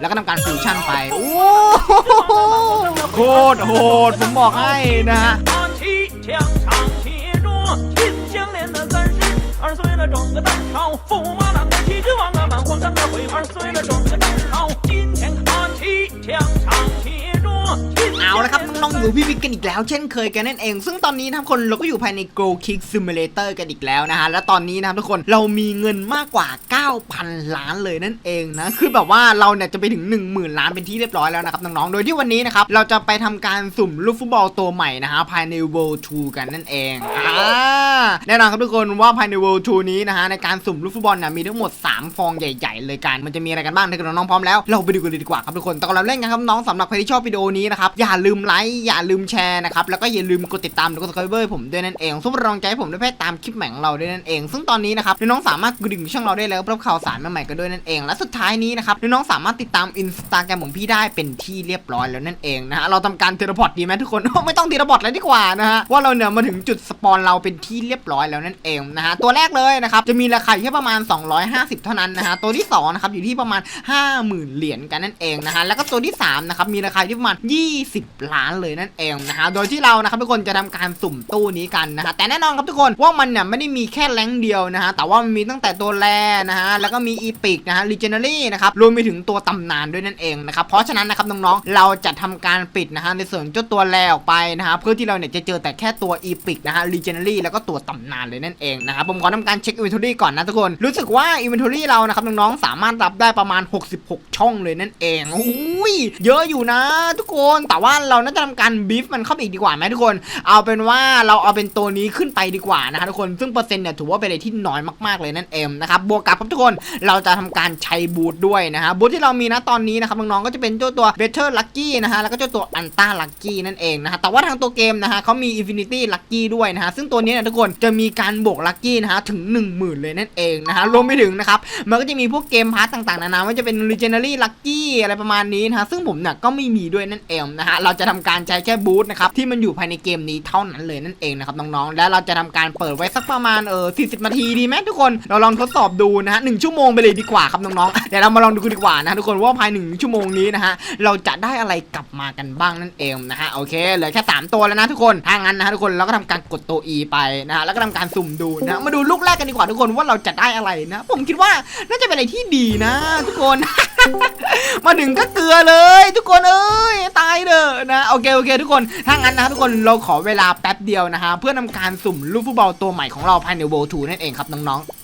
แล้วก็ทำการฟิวชั่นไปโอ้โหโคตรโหดผมบอกให้นะฮะ 打起枪上写着秦香莲的三十二岁了，整个当朝驸马郎的齐君王啊，满皇上的徽二岁了，整个当朝今天打起枪上写着秦 เอาละครับน้องๆอยู่พี่วิกกันอีกแล้ว เช่นเคยกันนั่นเอง ซึ่งตอนนี้นะครับคนเราก็อยู่ภายใน Go Kick Simulator กันอีกแล้วนะฮะ และตอนนี้นะครับทุกคนเรามีเงินมากกว่า 9,000 ล้านเลยนั่นเองนะ คือแบบว่าเราเนี่ยจะไปถึง 10,000 ล้านเป็นที่เรียบร้อยแล้วนะครับน้องๆ โดยที่วันนี้นะครับเราจะไปทำการสุ่มลูกฟุตบอลตัวใหม่นะฮะภายใน World 2 กันนั่นเองอ่าแน่นอนครับทุกคนว่าภายใน World 2 นี้นะฮะในการสุ่มลูกฟุตบอลเนี่ยมีทั้งหมด 3 ฟองใหญ่ ๆ เลยกัน มันจะมีอะไรกันบ้างถ้าเกิดน้องๆพร้อมแล้วเราไปดูกันเลยดีกว่าครับทุกคนแต่ก่อนเราเล่นกันครับน้องสำหรับใครที่ชอบวิดีโอนี้นะครับอย่าลืมไลค์อย่าลืมแชร์นะครับแล้วก็อย่าลืมกดติดตามกด subscribe ผมด้วยนั่นเองซึ่งเป็นกำลังใจผมด้วยเพื่อตามคลิปใหม่ของเราด้วยนั่นเอง ซึ่งตอนนี้นะครับน้องสามารถกดดิ่งช่องเราได้แล้วรับข่าวสารใหม่ๆกันด้วยนั่นเอง และสุดท้ายนี้นะครับน้องสามารถติดตามอินสตาแกรมของพี่ได้เป็นที่เรียบร้อยแล้วนั่นเองนะฮะเราทำการเทเลพอร์ตดีไหมทุกคนไม่ต้องเทเลพอร์ตแล้วดีกว่านะฮะว่าเราเนี่ยมาถึงจุดสปอนเราเป็นที่เรียบร้อยแล้วนั่นเองนะฮะตัวแรกเลยนะครับจะมีราคาอยู่แค่ประมาณ 250 เท่านั้นนะฮะตัวที่สองนะครับอยู่ที่ประมาณ 50,000 เหรียญกันนั่นเองนะฮะแล้วก็ตัวที่สามนะครับมีราคาที่ประมาณ 20ล้านเลยนั่นเองนะฮะโดยที่เรานะครับทุกคนจะทำการสุ่มตู้นี้กันนะฮะแต่แน่นอนครับทุกคนว่ามันเนี่ยไม่ได้มีแค่แรงเดียวนะฮะแต่ว่ามันมีตั้งแต่ตัวแรนะฮะแล้วก็มีอีพิกนะฮะลีเจน r รี่นะครับรวมไปถึงตัวตำนานด้วยนั่นเองนะครับเพราะฉะนั้นนะครับน้องๆเราจะทำการปิดนะฮะในส่วนเจ้าตัวแรออกไปนะฮะเพื่อที่เราเนี่ยจะเจอแต่แค่ตัวอีพิกนะฮะลีเจน r รี่แล้วก็ตัวตำนานเลยนั่นเองนะครับผมขอทำการเช็คอินเวนทอรี่ก่อนนะทุกคนรู้สึกว่าอินเวนทอรี่เรานะครับน้องๆสามารถรับได้ประมาณ 66 ช่องเลยนั่นเองโอ้ยเยอะอยู่นะ ทุกคนแต่ว่าเราน่าจะทำการบีฟมันเข้าไปอีกดีกว่าไหมทุกคน เอาเป็นว่าเราเอาเป็นตัวนี้ขึ้นไปดีกว่านะฮะทุกคนซึ่งเปอร์เซ็นต์เนี่ยถือว่าเป็นอะไรที่น้อยมากๆเลยนั่นเองนะครับบวกกับครับทุกคนเราจะทำการใช้บูทด้วยนะฮะบูทที่เรามีนะตอนนี้นะครับน้องๆก็จะเป็นเจ้าตัว Better Lucky นะฮะแล้วก็เจ้าตัว Anta Lucky นั่นเองนะฮะแต่ว่าทางตัวเกมนะฮะเขามี Infinity Lucky ด้วยนะฮะซึ่งตัวนี้เนยทุกคนจะมีการบวก Lucky นะฮะถึง 10,000 เลยนั่นเองนะฮะรวมไปถึงนะครับมันก็จะมีพวกเกมพาร์ตต่างๆนานาว่าจะเป็น Legendary Lucky อะไรประมาณนี้นะฮะซึ่งผมเนี่ยก็ไม่มีด้วยนั่นเองนะฮะเราจะทำการใช้แค่บูทนะครับที่มันอยู่ภายในเกมนี้เท่านั้นเลยนั่นเองนะครับน้องๆ และเราจะทำการเปิดไว้สักประมาณเออ40นาทีดีไหมทุกคนเราลองทดสอบดูนะฮะหนึ่งชั่วโมงไปเลยดีกว่าครับน้องๆเดี๋ยวเรามาลองดูกันดีกว่านะทุกคนว่าภายหนึ่งชั่วโมงนี้นะฮะเราจะได้อะไรกลับมากันบ้างนั่นเองนะฮะโอเคเหลือแค่ 3 ตัวแล้วนะทุกคนถ้างั้นนะฮะทุกคนเราก็ทำการกดตัว E ไปนะฮะแล้วก็ทำการสุ่มดูนะมาดูลูกแรกกันดีกว่าทุกคนว่าเราจะได้อะไรนะ ผมคิดว่าน่าจะเป็นอะไรที่ดีนะ ทุกคน มาถึงก็เกลือเลย ทุกคนเอ้ยตายเด้อนะโอเคโอเค ทุกคนถ้างั้นนะทุกคนเราขอเวลาแป๊บเดียวนะฮะเพื่อนำการสุ่มลูกฟุตบอลตัวใหม่ของเราภายในโวทูนั่นเองครับน้องๆ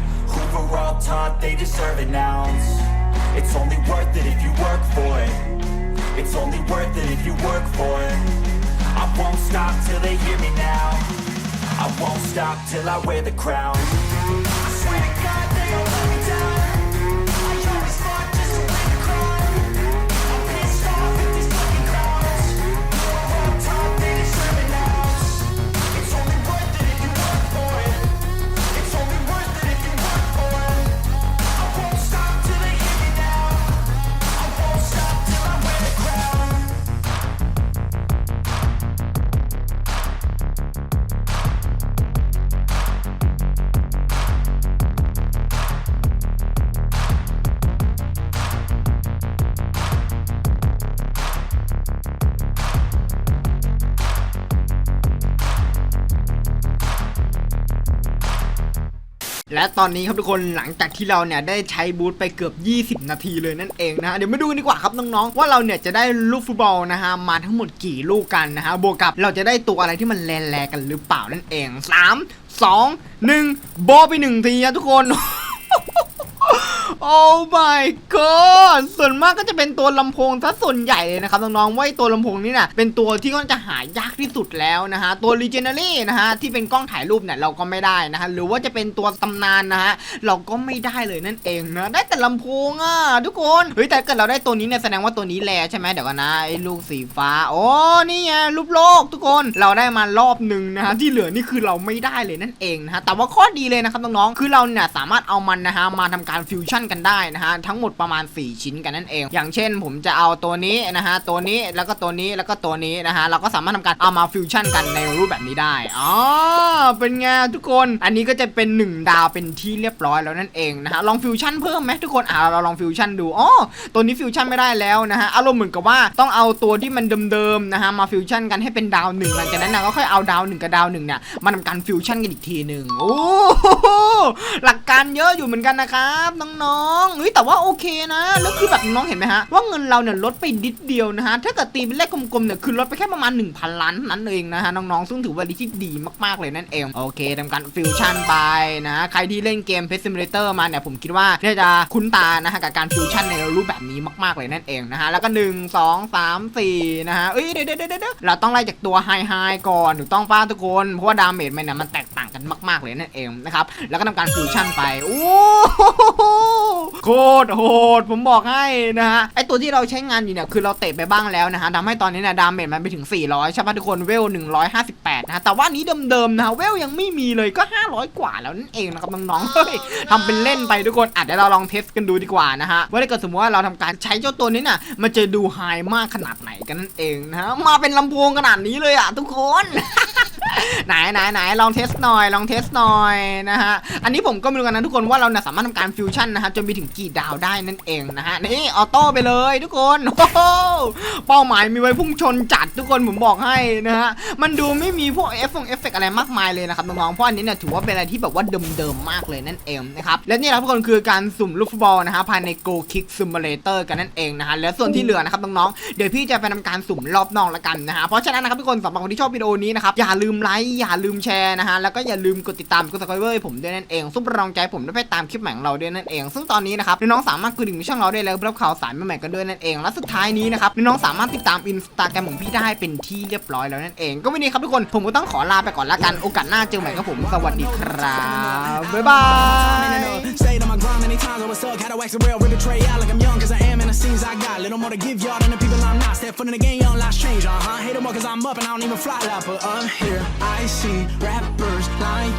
Who were all taught they deserve an ounce It's only worth it if you work for it. It's only worth it if you work for it. I won't stop till they hear me now. I won't stop till I wear the crown. และตอนนี้ครับทุกคนหลังจากที่เราเนี่ยได้ใช้บูธไปเกือบ 20 นาทีเลยนั่นเองนะฮะเดี๋ยวมาดูกันดีกว่าครับน้องๆว่าเราเนี่ยจะได้ลูกฟุตบอลนะฮะมาทั้งหมดกี่ลูกกันนะฮะบวกกับเราจะได้ตัวอะไรที่มันแรงๆกันหรือเปล่านั่นเอง 3 2 1 โบไปหนึ่งทีนะทุกคน โอ้ my god ส่วนมากก็จะเป็นตัวลำโพงซะส่วนใหญ่เลยนะครับน้องๆว่าไอ้ตัวลำโพงนี้น่ะเป็นตัวที่ก็จะหายากที่สุดแล้วนะฮะตัว Legendary นะฮะที่เป็นกล้องถ่ายรูปเนี่ยเราก็ไม่ได้นะฮะหรือว่าจะเป็นตัวตำนานนะฮะเราก็ไม่ได้เลยนั่นเองนะได้แต่ลำโพงอะทุกคนเฮ้ยแต่เกิดเราได้ตัวนี้เนี่ยแสดงว่าตัวนี้แลใช่ไหมเดี๋ยวกันนะไอ้ลูกสีฟ้าโอ้นี่ไงรูปโลกทุกคนเราได้มารอบหนึ่งนะฮะที่เหลือนี่คือเราไม่ได้เลยนั่นเองนะฮะแต่ว่าข้อดีเลยนะครับน้องๆคือเราเนี่ยสามารถเอามันนะฮะมาทำการฟิวชั่นกันได้นะฮะทั้งหมดประมาณ 4 ชิ้นกันนั่นเอง อย่างเช่น ผมจะเอาตัวนี้นะฮะตัวนี้แล้วก็ตัวนี้แล้วก็ตัวนี้นะฮะเราก็สามารถทำการเอามาฟิวชั่นกันในรูปแบบนี้ได้อ๋อเป็นไงทุกคนอันนี้ก็จะเป็น 1 ดาวเป็นที่เรียบร้อยแล้วนั่นเองนะฮะลองฟิวชั่นเพิ่มไหมทุกคนอ่าเราลองฟิวชั่นดูอ๋อตัวนี้ฟิวชั่นไม่ได้แล้วนะฮะอารมณ์เหมือนกับว่าต้องเอาตัวที่มันเดิมๆนะฮะมาฟิวชั่นกันให้เป็นดาวหนึ่งหลังจากนั้นนะก็ค่อยเอาดาวหนึ่งกับดาวหนึ่งเนี่ยมาทำการฟิวชั่นกันอีกทีหนึ่งโอ้ หลักการเยอะอยู่เหมือนกันนะครับน้องๆเฮ้ยแต่ว่าโอเคนะแล้วคือแบบน้องเห็นไหมฮะว่าเงินเราเนี่ยลดไปนิดเดียวนะฮะถ้าเกิดตีเป็นเลขกลมๆเนี่ยคือลดไปแค่ประมาณ 1,000 ล้านเท่านั้นเองนะฮะน้องๆซึ่งถือว่าดีที่ดีมากๆเลยนั่นเองโอเคทำการฟิวชั่นไปนะใครที่เล่นเกมเพ s ซิมูเลเตอร์มาเนี่ยผมคิดว่าน่าจะคุ้นตานะฮะกับการฟิวชั่นในรูปแบบนี้มากๆเลยนั่นเองนะฮะแล้วก็ 1 2 3 4นะฮะเอ้ยเดี๋ยวเดี๋ยวเดี๋ยวเราต้องไล่จากตัวไฮไฮก่อนถูกต้องป้าทุกคนเพราะว่าดาเมจมันเนี่ยมันแตกต่าง กันมาก ๆ เลยนั่นเองนะครับ แล้วก็ทำการฟิวชั่นไปโอ้โหโคตรโหดผมบอกให้นะฮะไอตัวที่เราใช้งานอยู่เนี่ยคือเราเตะไปบ้างแล้วนะฮะทำให้ตอนนี้เนี่ยดาเมจมันไปถึง 400ใช่ปะทุกคนเวล 158 นะฮะแต่ว่านี้เดิมๆนะฮะเวลยังไม่มีเลยก็ 500 กว่าแล้วนั่นเองนะครับน้องๆเฮ้ยทำเป็นเล่นไปทุกคนอาจจะเดี๋ยวเราลองเทสกันดูดีกว่านะฮะว่าถ้าเกิดสมมติว่าเราทำการใช้เจ้าตัวนี้น่ะมันจะดูไฮมากขนาดไหนกันนั่นเองนะฮะมาเป็นลำโพงขนาดนี้เลยอะทุกคน ไหนไหนไหนลองเทสหน่อยลองเทสหน่อยนะฮะอันนี้ผมก็ไม่รู้กันนะทุกคนว่าเราเนี่ยสามารถทำการฟิวชั่นนะฮะจนไปถึงกี่ดาวได้นั่นเองนะฮะนี่ออโต้ไปเลยทุกคนโอ้โหเป้าหมายมีไว้พุ่งชนจัดทุกคนผมบอกให้นะฮะมันดูไม่มีพวกเอฟเอฟเฟกอะไรมากมายเลยนะครับน้องๆเพราะอันนี้เนี่ยถือว่าเป็นอะไรที่แบบว่าเดิมๆมากเลยนั่นเองนะครับและนี่แหละทุกคนคือการสุ่มลูกฟุตบอลนะฮะภายใน Go Kick Simulator กันนั่นเองนะฮะและส่วนที่เหลือนะครับน้องๆเดี๋ยวพี่จะไปทำการสุ่มรอบนอกละกันนะฮะเพราะฉะนั้นนะครับทุกคนสำหรับคนที่ชอบวิดีโอนี้นะครับอย่าลืมไลค์อย่าลืมแชร์นะฮะแล้วก็อย่าลืมกดติดตามกด subscribe ให้ผมด้วยนั่นเองซุปเปอร์รองใจผมได้ไปตามคลิปใหม่ของเราด้วยนั่นเอง ซึ่งตอนนี้นะครับน้องสามารถกดดิ่งช่องเราได้แล้วรับข่าวสารใหม่ๆกันด้วยนั่นเองและสุดท้ายนี้นะครับน้องสามารถติดตามอินสตาแกรมของพี่ได้เป็นที่เรียบร้อยแล้วนั่นเอง ก็วันนี้ครับทุกคนผมก็ต้องขอลาไปก่อนละกันโอกาสหน้าเจอใหม่ครับผมสวัสดีครับบ๊ายบาย many times, I was stuck. Had to wax the rail, rip a tray out like I'm young, cause I am, and the scenes I got. Little more to give y'all than the people I'm not. Step foot in the game, young, life's change, uh huh. Hate 'em more cause I'm up and I don't even fly like, but I'm here. I see rappers lying,